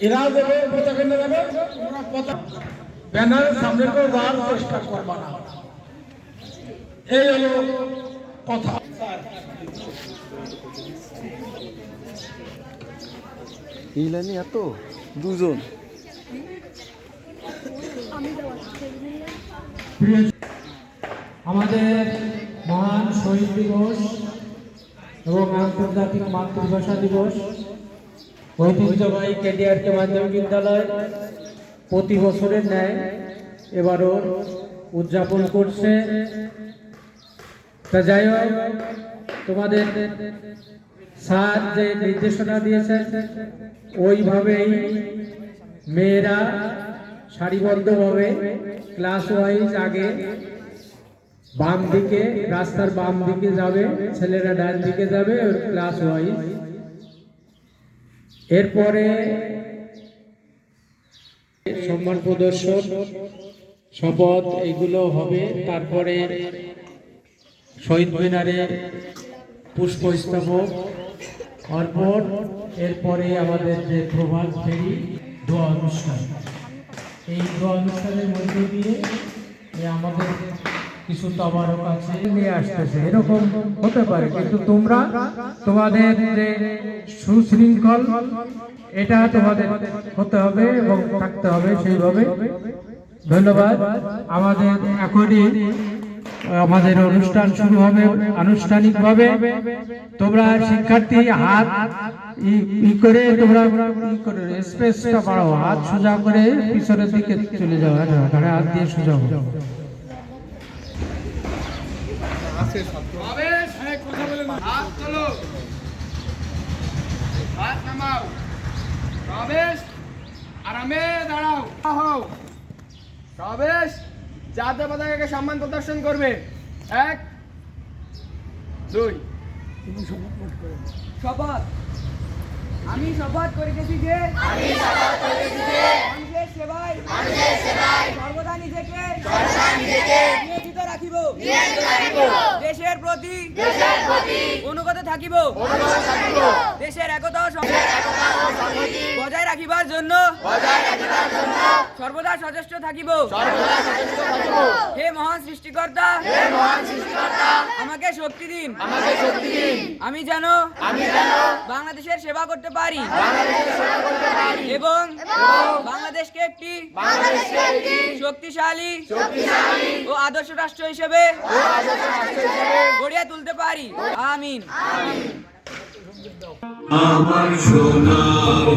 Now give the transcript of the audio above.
এরা দেবে পতাকা নিয়ে যাবে তোমরা পতাকা ব্যানারের সামনে কেউ যাওয়ার চেষ্টা করবা না। এই হলো কথা। এত? দুজন। আমাদের মহান শহীদ দিবস এবং আন্তর্জাতিক মাতৃভাষা দিবস। ঐতিহ্যবাহী কেডিআরকে মাধ্যমিক বিদ্যালয়। প্রতি বছরের ন্যায় এবারও উদযাপন করছে। তা যাই হোক, তোমাদের স্যার যে নির্দেশনা দিয়েছেন, ওইভাবেই মেয়েরা সারিবদ্ধভাবে ক্লাস ওয়াইজ আগে বাম দিকে রাস্তার বাম দিকে যাবে, ছেলেরা ডান দিকে যাবে ক্লাস ওয়াইজ এরপরে সম্মান প্রদর্শন, শপথ, এগুলো হবে। তারপরে শহীদ মিনারে পুষ্পস্তবক অর্পণ, এরপরে আমাদের যে প্রভাত ফেরি, দোয়া অনুষ্ঠান। এই দোয়া অনুষ্ঠানের মধ্যে দিয়ে আমাদের কিছু তবারক আছে। নিয়ে আসতেছে। এরকম হতে পারে। কিন্তু তোমরা তোমাদের যে সুশৃঙ্খল এটা তোমাদের হতে হবে এবং থাকতে হবে সেইভাবে। ধন্যবাদ। আমাদের এখনই আমাদের অনুষ্ঠান শুরু হবে আনুষ্ঠানিকভাবে। তোমরা শিক্ষার্থী হাত ই- করে তোমরা স্পেসটা বাড়াও। হাত সোজা করে পিছনের দিকে চলে যাও। হ্যাঁ, হাত দিয়ে সোজা হও আবেশ হ্যাঁ কথা বলে না। হাত তোলো। হাত নামাও। আবেশ আরামে দাঁড়াও। হও। সবেশ জাতীয় পতাকাকে সম্মান প্রদর্শন করবে। এক দুই। শপথ আমি শপথ করিতেছি যে আমি শপথ করিতেছি যে মানুষের সেবায় মানুষের সেবায় সর্বদা নিজেকে প্রতি দেশের প্রতি অনুগত থাকিব। দেশের একতা ও সংহতি। বজায় রাখিবার জন্য। বজায় রাখিবার জন্য। সর্বদা সচেষ্ট থাকিব। সর্বদা সচেষ্ট থাকিব। হে মহান সৃষ্টিকর্তা। হে মহান সৃষ্টিকর্তা আমাকে শক্তি দিন। আমাকে শক্তি দিন। আমি যেন আমি যেন বাংলাদেশের সেবা করতে পারি। এবং বাংলাদেশকে একটি শক্তিশালী ও আদর্শ রাষ্ট্র হিসেবে গড়িয়ে তুলতে পারি। আমিন। আমার সোনার